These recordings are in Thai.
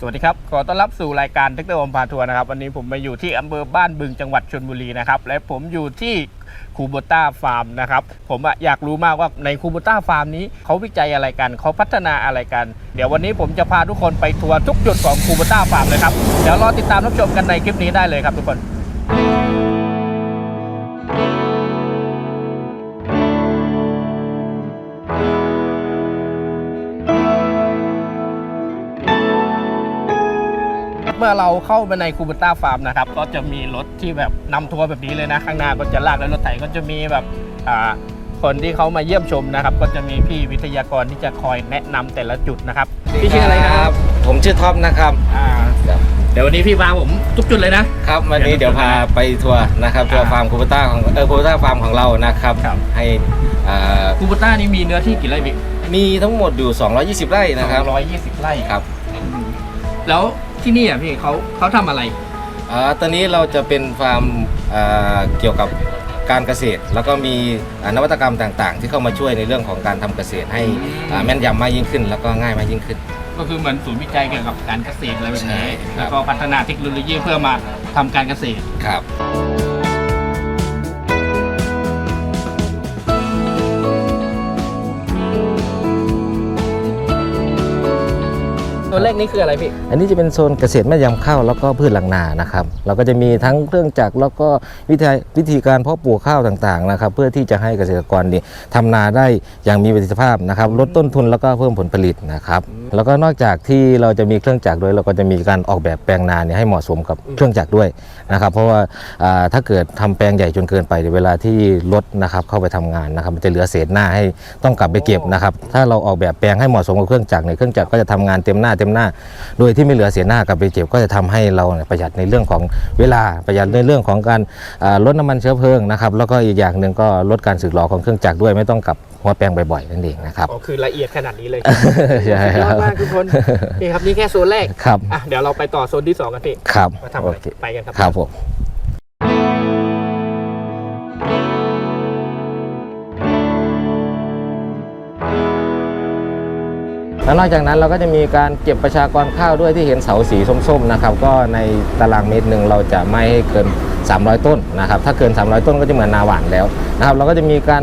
สวัสดีครับ ขอต้อนรับสู่รายการเทคเตอร์อมพาทัวร์นะครับ วันนี้ผมมาอยู่ที่อำเภอบ้านบึงจังหวัดชลบุรีนะครับ และผมอยู่ที่คูโบต้าฟาร์มนะครับ ผมอะอยากรู้มากว่าในคูโบต้าฟาร์มนี้เขาวิจัยอะไรกัน เขาพัฒนาอะไรกัน เดี๋ยววันนี้ผมจะพาทุกคนไปทัวร์ทุกจุดของคูโบต้าฟาร์มเลยครับ เดี๋ยวรอติดตามรับชมกันในคลิปนี้ได้เลยครับทุกคน เมื่อเราเข้าไปในคูเบต้าฟาร์มนะครับก็จะมีรถที่แบบนำทัวร์แบบนี้เลยนะ ข้างหน้าก็จะลากแล้วรถไถก็จะมีแบบอ่าคนที่เขามาเยี่ยมชมนะครับ ก็จะมีพี่วิทยากรที่จะคอยแนะนำแต่ละจุดนะครับพี่ชื่ออะไรครับ ผมชื่อท็อปนะครับอ่าเดี๋ยววันนี้พี่พาผมทุกจุดเลยนะครับวันนี้เดี๋ยวพาไปทัวร์นะครับทัวร์ฟาร์มคูเปต้าของเออคูเปต้าฟาร์มของเรานะครับครับให้อ่าคูเบต้านี่มีเนื้อที่กี่ไร่พี่มีทั้งหมดอยู่ 220 ไร่นะครับร้อยยี่สิบไร่ครับ แล้ว ที่นี่อะพี่เขาเขาทำอะไร อ่าตอนนี้เราจะเป็นฟาร์มอ่าเกี่ยวกับการเกษตร แล้วก็มีอ่านวัตกรรมต่างๆ ที่เข้ามาช่วยในเรื่องของการทำเกษตรให้อืม อ่าแม่นยำมากยิ่งขึ้น แล้วก็ง่ายมากยิ่งขึ้น ก็คือเหมือนศูนย์วิจัยเกี่ยวกับการเกษตรอะไรแบบนี้ใช่ครับ แล้วก็พัฒนาเทคโนโลยีเพื่อมาทำการเกษตร ครับ ตัวเลขนี้คืออะไรพี่ อันนี้จะเป็นโซนเกษตรแม่ยำข้าวแล้วก็พืชหลังนานะครับ เราก็จะมีทั้งเครื่องจักรแล้วก็วิธีวิธีการเพาะปลูกข้าวต่างๆนะครับ เพื่อที่จะให้เกษตรกรนี่ทำนาได้อย่างมีประสิทธิภาพนะครับ ลดต้นทุนแล้วก็เพิ่มผลผลิตนะครับ แล้วก็นอกจากที่เราจะมีเครื่องจักรด้วย เราก็จะมีการออกแบบแปลงนาเนี่ยให้เหมาะสมกับเครื่องจักรด้วยนะครับ เพราะว่าถ้าเกิดทำแปลงใหญ่จนเกินไปเวลาที่รถนะครับเข้าไปทำงานนะครับมันจะเหลือเศษหน้าให้ต้องกลับไปเก็บนะครับ ถ้าเราออกแบบแปลงให้เหมาะสมกับเครื่องจักรเนี่ยเครื่องจักรก็จะทำงานเต็มหน้าเต็มหน้า โดยที่ไม่เหลือเสียหน้ากลับไปเก็บก็จะทำให้เราเนี่ยประหยัดในเรื่องของเวลาประหยัดในเรื่องของการอ่าลดน้ำมันเชื้อเพลิงนะครับแล้วก็อีกอย่างหนึ่งก็ลดการสึกหรอของเครื่องจักรด้วยไม่ต้องกลับหัวแปลงบ่อยๆนั่นเองนะครับอ๋อคือละเอียดขนาดนี้เลยใช่สุดยคอรัดบมากทุกคนนี่ครับนี่แค่โซนแรกครับอะเดี๋ยวเราไปต่อโซนที่สองกันพี่ครับมาทำโออะไรเคไปกันครับครับผม แล้วนอกจากนั้นเราก็จะมีการเก็บประชากรข้าวด้วยที่เห็นเสาสีส้มๆนะครับก็ในตารางเมตรหนึ่งเราจะไม่ให้เกิน 300 ต้นนะครับถ้าเกิน 300 ต้นก็จะเหมือนนาหวานแล้วนะครับเราก็จะมีการ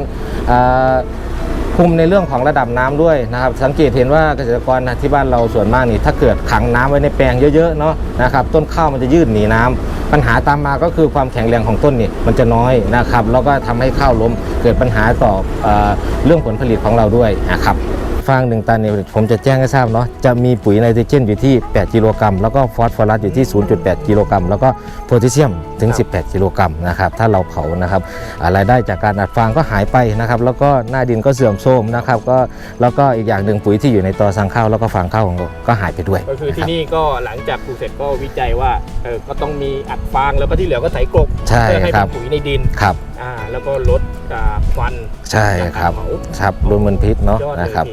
คุมในเรื่องของระดับน้ำด้วยนะครับ สังเกตเห็นว่าเกษตรกรที่บ้านเราส่วนมากนี่ถ้าเกิดขังน้ำไว้ในแปลงเยอะๆเนาะนะครับต้นข้าวมันจะยืดหนีน้ำปัญหาตามมาก็คือความแข็งแรงของต้นนี่มันจะน้อยนะครับแล้วก็ทำให้ข้าวล้มเกิดปัญหาต่อเอเรื่องผลผลิตของเราด้วยนะครับ ฟางหนึ่งตันเนี่ยผมจะแจ้งให้ทราบเนาะจะมีปุ๋ยไนโตรเจนอยู่ที่ 8 กิโลกรัมแล้วก็ฟอสฟอรัสอยู่ที่ 0.8 กิโลกรัมแล้วก็โพแทสเซียมถึง 18 กิโลกรัมนะครับถ้าเราเผานะครับอ่ารายได้จากการอัดฟางก็หายไปนะครับแล้วก็หน้าดินก็เสื่อมโทรมนะครับก็แล้วก็อีกอย่างหนึ่งปุ๋ยที่อยู่ในตอสังข้าวแล้วก็ฟางข้าวของเราก็หายไปด้วย ก็คือที่นะรับนี่ก็หลังจากปลูกเสร็จก็วิจัยว่าเออก็ต้องมีอัดฟางแล้วก็ที่เหลือก็ไถกลบใช่เพื่อให้คเป็รับนปุ๋ยในดินครับอ่าแล้วก็ลดอ่าควันใช่ครับจากกาเผาครับรวมมลพิษเนาะยอดเลยนะครับ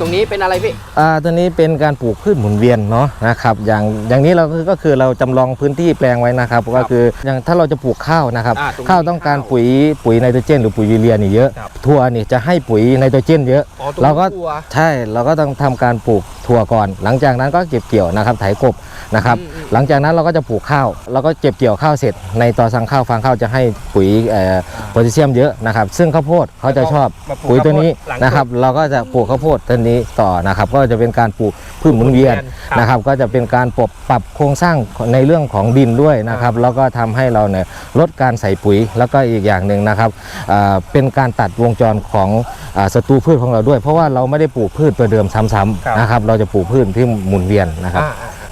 ตรงนี้เป็นอะไรพี่อ่าตัวนี้เป็นการปลูกพืชหมุนเวียนเนาะนะครับอย่างอย่างนี้เราก็ก็คือเราจำลองพื้นที่แปลงไว้นะครับก็คืออย่างถ้าเราจะปลูกข้าวนะครับอ่าตรงนี้ข้าวต้องการปุ๋ยปุ๋ยไนโตรเจน หรือปุ๋ยยูเรียนี่เยอะครับถั่วนี่จะให้ปุ๋ยไนโตรเจน เยอะอ๋อตรงเราก็ตัวใช่เราก็ต้องทำการปลูกถั่วก่อน หลังจากนั้นก็เก็บเกี่ยวนะครับไถกบนะครับอืมอืม หลังจากนั้นเราก็จะปลูกข้าวเราก็เก็บเกี่ยวข้าวเสร็จ ในตอสังข้าวฟางข้าวจะให้ปุ๋ยเอ่อโพแทสเซียมเยอะนะครับ ซึ่งข้าวโพดเขาจะชอบมาปลูกปุ๋ยตัวนี้ข้าวโพดหลังนะครับ เราก็จะปลูกข้าวโพดตัวนี้ต่อนะครับ ก็จะเป็นการปลูกพืชหมุนเวียนครับนะครับ ก็จะเป็นการปรับปรับโครงสร้างในเรื่องของดินด้วยนะครับ แล้วก็ทำให้เราเนี่ยลดการใส่ปุ๋ยแล้วก็อีกอย่างหนึ่งนะครับอ่าเป็นการตัดวงจรของอ่าศัตรูพืชของเราด้วย เพราะว่าเราไม่ได้ปลูกพืชตัวเดิมซ้ำครับๆนะครับ เราจะปลูกพืชที่หมุนเวียนนะครับ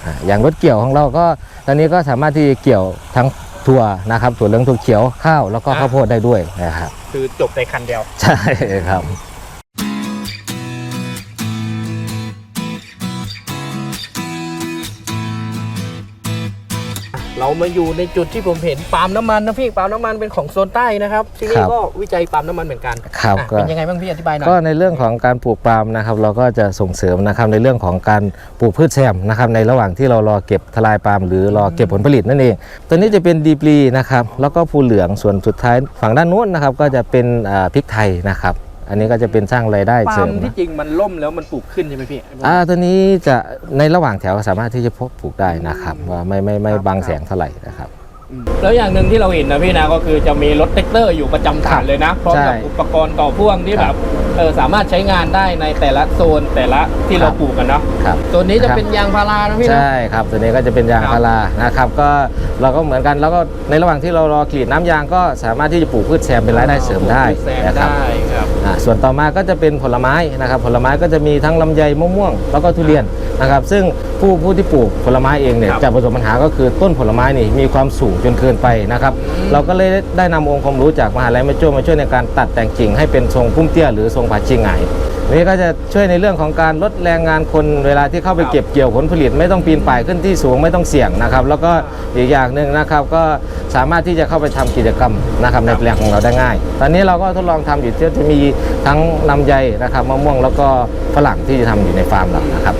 อ่าอ่าอ่าอย่างรถเกี่ยวของเราก็ตอนนี้ก็สามารถที่จะเกี่ยวทั้งถั่วนะครับถั่วเหลืองถั่วเขียวข้าวแล้วก็ข้าวโพดได้ด้วยนะครับคือจบในคันเดียว ใช่ครับ เรามาอยู่ในจุดที่ผมเห็นปาล์มน้ำมันนะพี่ปาล์มน้ำมันเป็นของโซนใต้นะครับที่นี่ครับ ก็วิจัยปาล์มน้ำมันเหมือนกันครับอะก็ เป็นยังไงบ้างพี่อธิบายหน่อย ก็ในเรื่องของการปลูกปาล์มนะครับเราก็จะส่งเสริมนะครับในเรื่องของการปลูกพืชแซมนะครับในระหว่างที่เรารอเก็บทลายปาล์มหรือรอเก็บผลผลิตนั่นเอง ตัวนี้จะเป็นดีปลีนะครับแล้วก็ฟูเหลืองส่วนสุดท้ายฝั่งด้านนู้นนะครับก็จะเป็นอ่าพริกไทยนะครับ อันนี้ก็จะเป็นสร้างรายได้ปาเสริล์มมที่จริงมันล่มแล้วมันปลูกขึ้นใช่ไหมพี่ อ่าตัวนี้จะในระหว่างแถวสามารถที่จะพกปลูกได้นะครับ ว่าไม่ไม่ไม่ครับบังแสงเท่าไหร่นะครับอืม แล้วอย่างหนึ่งที่เราเห็นนะพี่นะก็คือจะมีรถเต็กเตอร์อยู่ประจำฐานเลยนะพร้อมกับใช่อุปกรณ์ต่อพ่วงที่คแบรับบเออสามารถใช้งานได้ในแต่ละโซนแต่ละที่ครัเราบปลูกกันเนาะครับตัวนี้จะครับเป็นยางพารานะพี่นะใช่ครับตัวนี้ก็จะเป็นยางครับพารานะครับก็เราก็เหมือนกันแล้วก็ในระหว่างที่เรารอกรีดน้ำยางก็สามารถที่จะปลูกพืชแซมเป็นรายได้เสริมได้แซมนะครับได้ครับอ่าส่วนต่อมาก็จะเป็นผลไม้นะครับ ผลไม้ก็จะมีทั้งลำไยมะม่วง แล้วก็ทุเรียนนะครับ ซึ่งผู้ผู้ที่ปลูกผลไม้เองเนี่ยครับจะประสบปัญหาก็คือต้นผลไม้นี่มีความสูงจนเกินไปนะครับ เราก็เลยได้นำองค์ความรู้จากมหาลัยแม่โจ้มาช่วยในการตัดแต่งกิ่งให้เป็นทรงพุ่มเตี้ยหรือทรงผาชิงไหงนี่ก็จะช่วยในเรื่องของการลดแรงงานคนเวลาที่เข้าไปครับเก็บเกี่ยวผลผลิต ไม่ต้องปีนป่ายขึ้นที่สูงไม่ต้องเสี่ยงนะครับ แล้วก็อีกอย่างหนึ่งนะครับก็สามารถที่จะเข้าไปทำกิจกรรมนะครับในแปลงของเราได้ง่าย ตอนนี้เราก็ทดลองทำอยู่ที่จะมีทั้งลำไยนะครับมะม่วงแล้วก็ฝรั่งที่จะทำอยู่ในฟาร์มเรานะครับ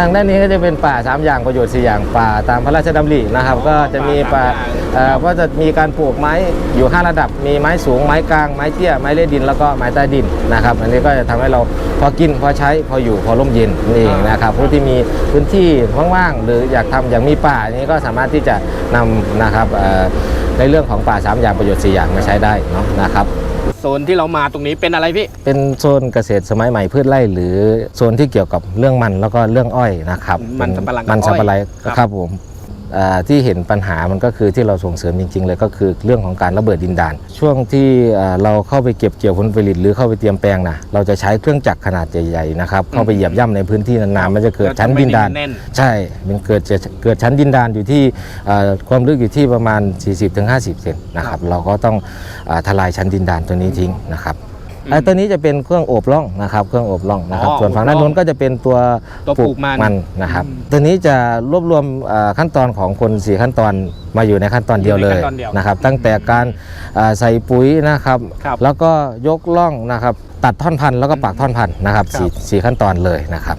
ทางด้านนี้ก็จะเป็นป่าสามอย่างประโยชน์สี่อย่างป่าตามพระราชดำรินะครับ ก็จะมีป่าเอ่อก็จะมีการปลูกไม้อยู่ 5 ระดับ มีไม้สูงไม้กลางไม้เตี้ยไม้เลื้อดินแล้วก็ไม้ใต้ดินนะครับ อันนี้ก็จะทำให้เราพอกินพอใช้พออยู่พอร่มเย็นนี่เองนะครับผู้ที่มีพื้นที่ว่างๆหรืออยากทำอย่ากมีป่าอันนี้ก็สามารถที่จะนำนะครับเอ่อในเรื่องของป่าสามอย่างประโยชน์สี่อย่างมาใช้ได้เนาะนะครับ โซนที่เรามาตรงนี้เป็นอะไรพี่ เป็นโซนเกษตรสมัยใหม่พืชไร่หรือโซนที่เกี่ยวกับเรื่องมันแล้วก็เรื่องอ้อยนะครับมันสำปะหลังกับมันสำปะหลังอ้อยครับครับผมอ่า ที่เห็นปัญหามันก็คือที่เราส่งเสริมจริง ๆ เลยก็คือเรื่องของการระเบิดดินดาน ช่วงที่อ่าเราเข้าไปเก็บเกี่ยวผลผลิตหรือเข้าไปเตรียมแปลงนะเราจะใช้เครื่องจักรขนาดใหญ่ๆนะครับเข้าไปเหยียบย่ำในพื้นที่นานๆมันจะเกิดชั้นดินดานแน่นใช่มันเกิดจะเกิดชั้นดินดานอยู่ที่อ่าความลึกอยู่ที่ประมาณ 40-50 เซนนะครับเราก็ต้องอาทลายชั้นดินดานตัวนี้ทิ้งนะครับอืม ไอ้ตัวนี้จะเป็นเครื่องโอบร่องนะครับ เครื่องโอบร่องนะครับอ๋อส่วนฝั่งด้านโอบร่องนู้นก็จะเป็นตัวตัวปลูกมันนะครับ อืมตัวนี้จะรวบรวมอ่าขั้นตอนของคนสี่ขั้นตอนมาอยู่ในขั้นตอนเดียวเลยอยู่ในขั้นตอนเดียวนะครับ ตั้งแต่การอ่าใส่ปุ๋ยนะครับ ครับแล้วก็ยกร่องนะครับ ตัดท่อนพันธุ์แล้วก็ปักท่อนพันธุ์นะครับครับ สี่สี่ขั้นตอนเลยนะครับ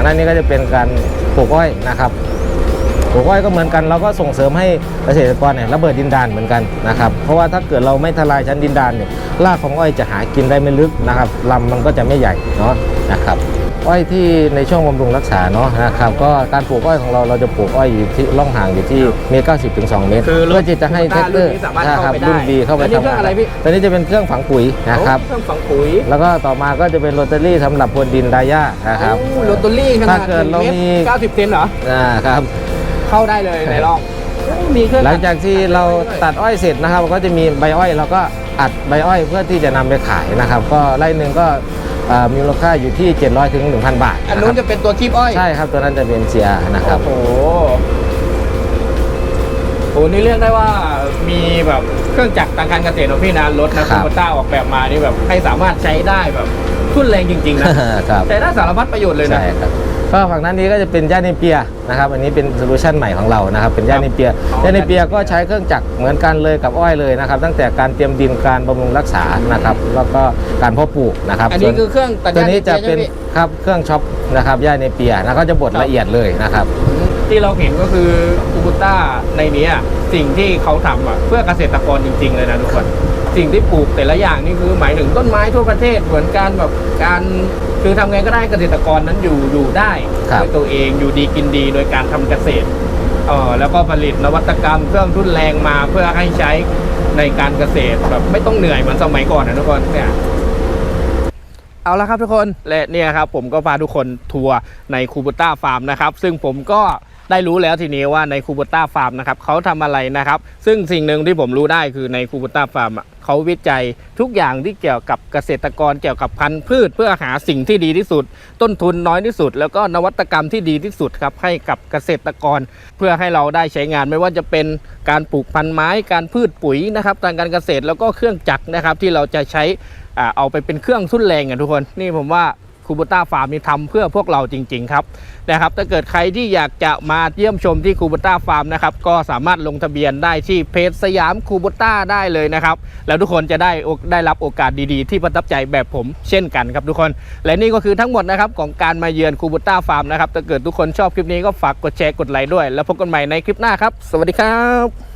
ฝั่งด้านนี้ก็จะเป็นการปลูกอ้อยนะครับปลูกอ้อยก็เหมือนกันเราก็ส่งเสริมให้เกษตรกรเนี่ยระเบิดดินดานเหมือนกันนะครับเพราะว่าถ้าเกิดเราไม่ทลายชั้นดินดานเนี่ยรากของอ้อยจะหากินได้ไม่ลึกนะครับลำมันก็จะไม่ใหญ่เนาะนะครับ อ้อยที่ในช่วงบำรุงรักษาเนาะนะครับก็การปลูกอ้อยของเราเราจะปลูกอ้อยอยู่ที่ร่องห่างอยู่ที่เมตรเก้าสิบถึงสองเมตรคือรถเพื่อที่จะให้แท็กเตอร์รุ่นนี้สามารถใช่ครับเข้าไปได้รุ่นดีเข้าไปอันนี้ทำเครื่องอะไรพี่ ตอนนี้จะเป็นเครื่องฝังปุ๋ยนะครับ เครื่องฝังปุ๋ยแล้วก็ต่อมาก็จะเป็นโรตารี่สำหรับพรวนดินไดาย่านะครับ โอ้โรตารี่ขนาถ้าดเกิดเรามี เก้าสิบเซนเหรอ อ่าครับ เข้าได้เลยในร่อง มีเครื่องหลังจากที่เราตัดอ้อยเสร็จนะครับก็จะมีใบอ้อยเราก็อัดใบอ้อยเพื่อที่จะนำไปขายนะครับ ก็ไร่หนึ่งก็อ่ามีมูลค่าอยู่ที่ 700ถึง1,000 บาท อันนะคนู้รันบจะเป็นตัวคีบอ้อยใช่ครับตัวนั้นจะเป็นเสียนะครับโอ้โหโอ้นี่เรียกได้ว่ามีแบบเครื่องจักรทางการเกษตรของพี่นะรถนะครัคูบปต้าออกแบบมานี่แบบให้สามารถใช้ได้แบบ ทุ่นแรงจริงๆนะครับแต่ได้สารพัดประโยชน์เลยนะใช่ครับก็ฝั่งด้านนี้ก็จะเป็นย่าเนเปียนะครับอันนี้เป็นโซลูชันใหม่ของเรานะครับเป็นย่าเนเปียอ๋อย่าเนเปียก็ใช้เครื่องจักรเหมือนกันเลยกับอ้อยเลยนะครับตั้งแต่การเตรียมดินการบำรุงรักษานะครับแล้วก็การเพาะปลูกนะครับอันนี้ส่วคือเครื่องตัดตัวนี้จะหญ้าเป็นใช่ไหมพี่ครับเครื่องช็อปนะครับย่าเนเปียนะก็จะบดครับละเอียดเลยนะครับ ที่เราเห็นก็คือคูปต้าในเนี้ยสิ่งที่เขาทำอะเพื่อเกษตรกรจริง ๆ เลยนะทุกคน สิ่งที่ปลูกแต่ละอย่างนี่คือหมายถึงต้นไม้ทั่วประเทศเหมือนการแบบการคือทำไงก็ได้เกษตรกรนั้นอยู่อยู่ได้ครับ ด้วยตัวเองอยู่ดีกินดีโดยการทำเกษตรเออแล้วก็ผลิตนวัตกรรมเครื่องทุนแรงมาเพื่อให้ใช้ในการเกษตรแบบไม่ต้องเหนื่อยเหมือนสมัยก่อนนะทุกคนเนี่ย เอาละครับทุกคนและเนี่ยครับผมก็พาทุกคนทัวร์ในคูบูต้าฟาร์มนะครับ ซึ่งผมก็ ได้รู้แล้วทีนี้ว่าในคูบูต้าฟาร์มนะครับเขาทำอะไรนะครับ ซึ่งสิ่งหนึ่งที่ผมรู้ได้คือในคูบูต้าฟาร์มเขาวิจัยทุกอย่างที่เกี่ยวกับเกษตรกรเกี่ยวกับพันธุ์พืช เพื่อหาสิ่งที่ดีที่สุด ต้นทุนน้อยที่สุด แล้วก็นวัตกรรมที่ดีที่สุดครับให้กับเกษตรกร เพื่อให้เราได้ใช้งานไม่ว่าจะเป็นการปลูกพันธุ์ไม้การพืชปุ๋ยนะครับทางการเกษตรแล้วก็เครื่องจักรนะครับที่เราจะใช้อ่าเอาไปเป็นเครื่องทุ่นแรงอะทุกคนนี่ผมว่า คูบูต้าฟาร์มนี่ทำเพื่อพวกเราจริง ๆ ครับนะครับถ้าเกิดใครที่อยากจะมาเยี่ยมชมที่คูบูต้าฟาร์มนะครับก็สามารถลงทะเบียนได้ที่เพจสยามคูบูต้าได้เลยนะครับแล้วทุกคนจะได้ได้รับโอกาสดีๆ ที่ประทับใจแบบผมเช่นกันครับทุกคน และนี่ก็คือทั้งหมดนะครับของการมาเยือนคูบูต้าฟาร์มนะครับถ้าเกิดทุกคนชอบคลิปนี้ก็ฝากกดแชร์กดไลค์ด้วย แล้วพบกันใหม่ในคลิปหน้าครับ สวัสดีครับ